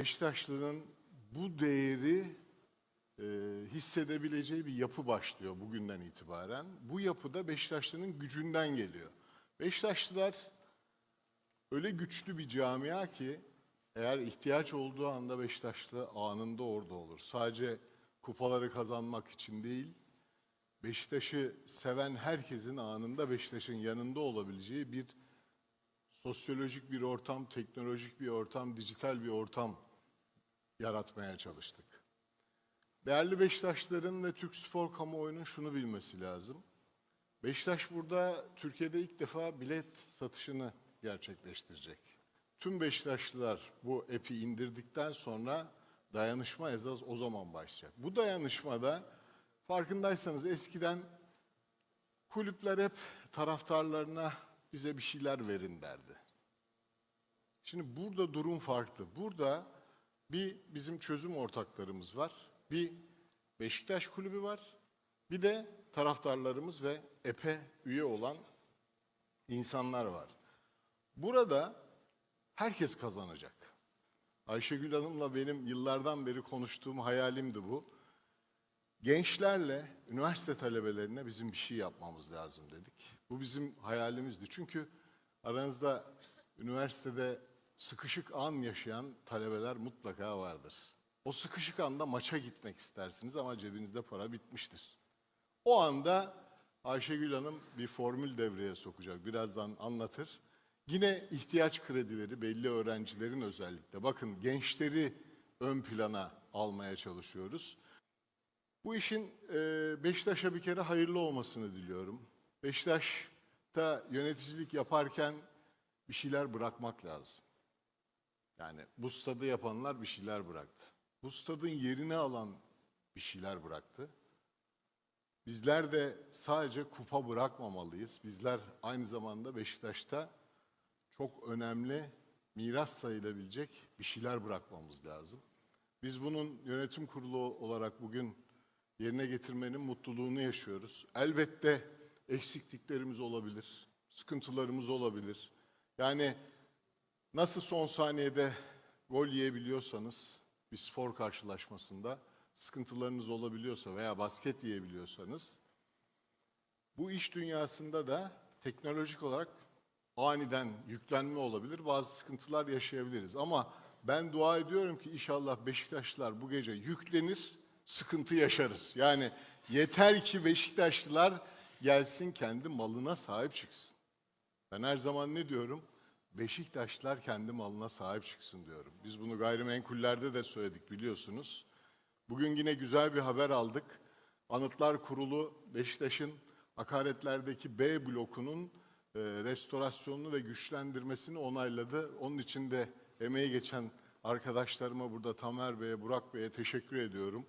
Beşiktaşlı'nın bu değeri e, hissedebileceği bir yapı başlıyor bugünden itibaren. Bu yapıda Beşiktaşlı'nın gücünden geliyor. Beşiktaşlılar öyle güçlü bir camia ki eğer ihtiyaç olduğu anda Beşiktaşlı anında orada olur. Sadece kupaları kazanmak için değil, Beşiktaş'ı seven herkesin anında Beşiktaş'ın yanında olabileceği bir sosyolojik bir ortam, teknolojik bir ortam, dijital bir ortam yaratmaya çalıştık. Değerli Beşiktaşların ve Türk spor kamuoyunun şunu bilmesi lazım. Beşiktaş burada Türkiye'de ilk defa bilet satışını gerçekleştirecek. Tüm Beşiktaşlılar bu epi indirdikten sonra dayanışma esas o zaman başlayacak. Bu dayanışmada farkındaysanız eskiden kulüpler hep taraftarlarına bize bir şeyler verin derdi. Şimdi burada durum farklı. Burada bir bizim çözüm ortaklarımız var. Bir Beşiktaş kulübü var. Bir de taraftarlarımız ve EPE üye olan insanlar var. Burada herkes kazanacak. Ayşegül Hanım'la benim yıllardan beri konuştuğum hayalimdi bu. Gençlerle, üniversite talebelerine bizim bir şey yapmamız lazım dedik. Bu bizim hayalimizdi. Çünkü aranızda üniversitede sıkışık an yaşayan talebeler mutlaka vardır. O sıkışık anda maça gitmek istersiniz ama cebinizde para bitmiştir. O anda Ayşegül Hanım bir formül devreye sokacak. Birazdan anlatır. Yine ihtiyaç kredileri belli öğrencilerin özellikle. Bakın gençleri ön plana almaya çalışıyoruz. Bu işin e, Beşiktaş'a bir kere hayırlı olmasını diliyorum. Beşiktaş'ta yöneticilik yaparken bir şeyler bırakmak lazım. Yani bu stadı yapanlar bir şeyler bıraktı. Bu stadın yerini alan bir şeyler bıraktı. Bizler de sadece kupa bırakmamalıyız. Bizler aynı zamanda Beşiktaş'ta çok önemli miras sayılabilecek bir şeyler bırakmamız lazım. Biz bunun yönetim kurulu olarak bugün yerine getirmenin mutluluğunu yaşıyoruz. Elbette eksikliklerimiz olabilir, sıkıntılarımız olabilir. Yani nasıl son saniyede gol yiyebiliyorsanız bir spor karşılaşmasında sıkıntılarınız olabiliyorsa veya basket yiyebiliyorsanız bu iş dünyasında da teknolojik olarak aniden yüklenme olabilir. Bazı sıkıntılar yaşayabiliriz. Ama ben dua ediyorum ki inşallah Beşiktaşlılar bu gece yüklenir, sıkıntı yaşarız. Yani yeter ki Beşiktaşlılar gelsin kendi malına sahip çıksın. Ben her zaman ne diyorum? Beşiktaşlılar kendi malına sahip çıksın diyorum. Biz bunu gayrimenkullerde de söyledik biliyorsunuz. Bugün yine güzel bir haber aldık. Anıtlar Kurulu Beşiktaş'ın akaretlerdeki B blokunun e, restorasyonunu ve güçlendirmesini onayladı. Onun için de emeği geçen arkadaşlarıma burada Tamer Bey'e, Burak Bey'e teşekkür ediyorum.